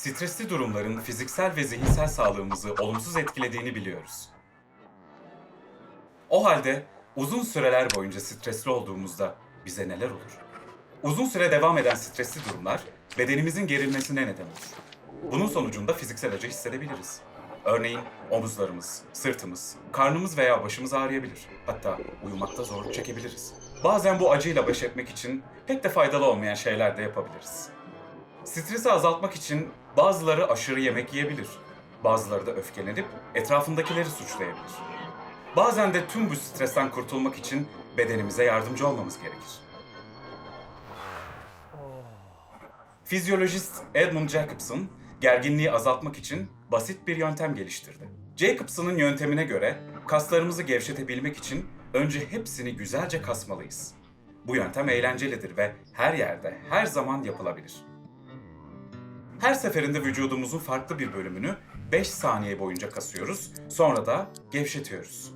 stresli durumların fiziksel ve zihinsel sağlığımızı olumsuz etkilediğini biliyoruz. O halde uzun süreler boyunca stresli olduğumuzda bize neler olur? Uzun süre devam eden stresli durumlar bedenimizin gerilmesine neden olur. Bunun sonucunda fiziksel acı hissedebiliriz. Örneğin omuzlarımız, sırtımız, karnımız veya başımız ağrıyabilir. Hatta uyumakta zorluk çekebiliriz. Bazen bu acıyla baş etmek için pek de faydalı olmayan şeyler de yapabiliriz. Stresi azaltmak için bazıları aşırı yemek yiyebilir. Bazıları da öfkelenip etrafındakileri suçlayabilir. Bazen de tüm bu stresten kurtulmak için bedenimize yardımcı olmamız gerekir. Fizyolojist Edmund Jacobson gerginliği azaltmak için basit bir yöntem geliştirdi. Jacobson'ın yöntemine göre kaslarımızı gevşetebilmek için önce hepsini güzelce kasmalıyız. Bu yöntem eğlencelidir ve her yerde, her zaman yapılabilir. Her seferinde vücudumuzun farklı bir bölümünü 5 saniye boyunca kasıyoruz, sonra da gevşetiyoruz.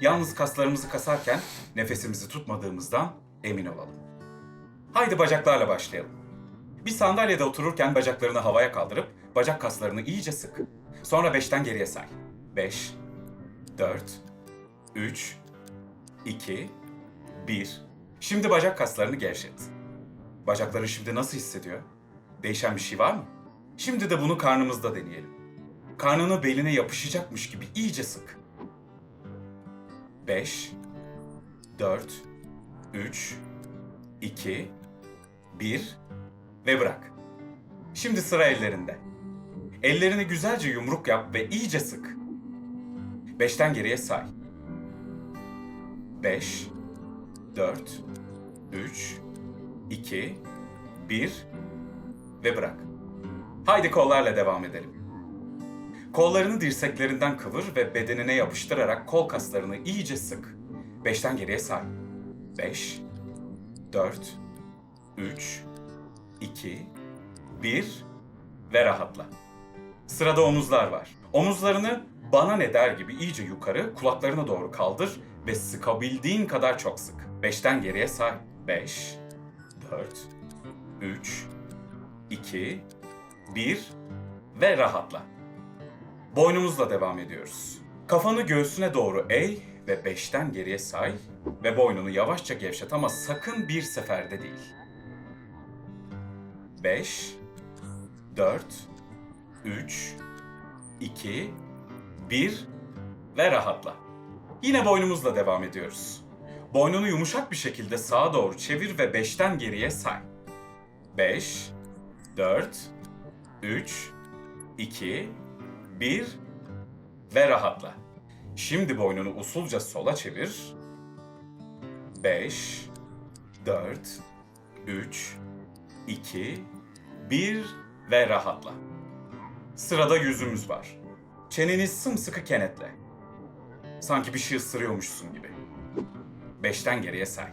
Yalnız kaslarımızı kasarken nefesimizi tutmadığımızdan emin olalım. Haydi bacaklarla başlayalım. Bir sandalyede otururken bacaklarını havaya kaldırıp bacak kaslarını iyice sık. Sonra beşten geriye say. Beş, dört, üç, iki, bir. Şimdi bacak kaslarını gevşet. Bacakların şimdi nasıl hissediyor? Değişen bir şey var mı? Şimdi de bunu karnımızda deneyelim. Karnını beline yapışacakmış gibi iyice sık. Beş, dört, üç, iki, bir ve bırak. Şimdi sıra ellerinde. Ellerini güzelce yumruk yap ve iyice sık. Beşten geriye say. Beş, dört, üç, iki, bir ve bırak. Haydi kollarla devam edelim. Kollarını dirseklerinden kıvır ve bedenine yapıştırarak kol kaslarını iyice sık. Beşten geriye say. Beş, dört, üç, 2, 1 ve rahatla. Sırada omuzlar var. Omuzlarını bana ne der gibi iyice yukarı kulaklarına doğru kaldır ve sıkabildiğin kadar çok sık. 5'ten geriye say. 5, 4, 3, 2, 1 ve rahatla. Boynumuzla devam ediyoruz. Kafanı göğsüne doğru eğ ve 5'ten geriye say ve boynunu yavaşça gevşet ama sakın bir seferde değil. 5, 4, 3, 2, 1 ve rahatla. Yine boynumuzla devam ediyoruz. Boynunu yumuşak bir şekilde sağa doğru çevir ve 5'ten geriye say. 5, 4, 3, 2, 1 ve rahatla. Şimdi boynunu usulca sola çevir. 5, 4, 3, 2, 1 ve rahatla. Sırada yüzümüz var. Çeneni sımsıkı kenetle. Sanki bir şey ısırıyormuşsun gibi. Beşten geriye say.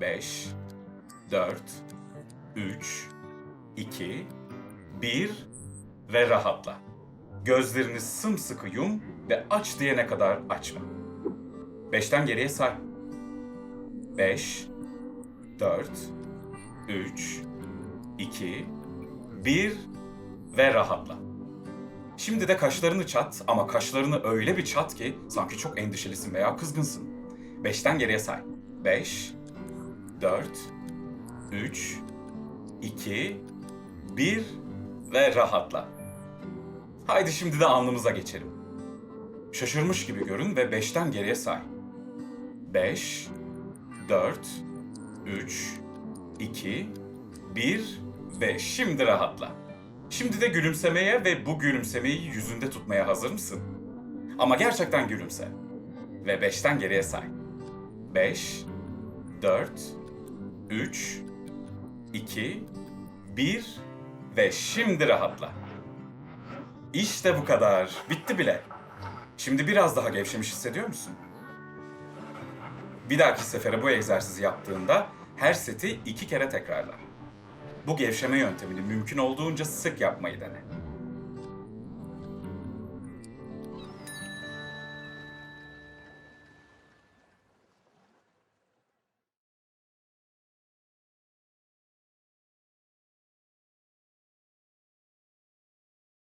Beş, dört, üç, iki, bir ve rahatla. Gözlerini sımsıkı yum ve aç diyene kadar açma. Beşten geriye say. Beş, dört, 3, 2, 1 ve rahatla. Şimdi de kaşlarını çat ama kaşlarını öyle bir çat ki sanki çok endişelisin veya kızgınsın. 5'ten geriye say. 5, 4, 3, 2, 1 ve rahatla. Haydi şimdi de alnımıza geçelim. Şaşırmış gibi görün ve 5'ten geriye say. 5, 4, 3, 2, 1 ve şimdi rahatla. Şimdi de gülümsemeye ve bu gülümsemeyi yüzünde tutmaya hazır mısın? Ama gerçekten gülümse. Ve 5'ten geriye say. 5, 4, 3, 2, 1 ve şimdi rahatla. İşte bu kadar. Bitti bile. Şimdi biraz daha gevşemiş hissediyor musun? Bir dahaki sefere bu egzersizi yaptığında her seti iki kere tekrarla. Bu gevşeme yöntemini mümkün olduğunca sık yapmayı dene.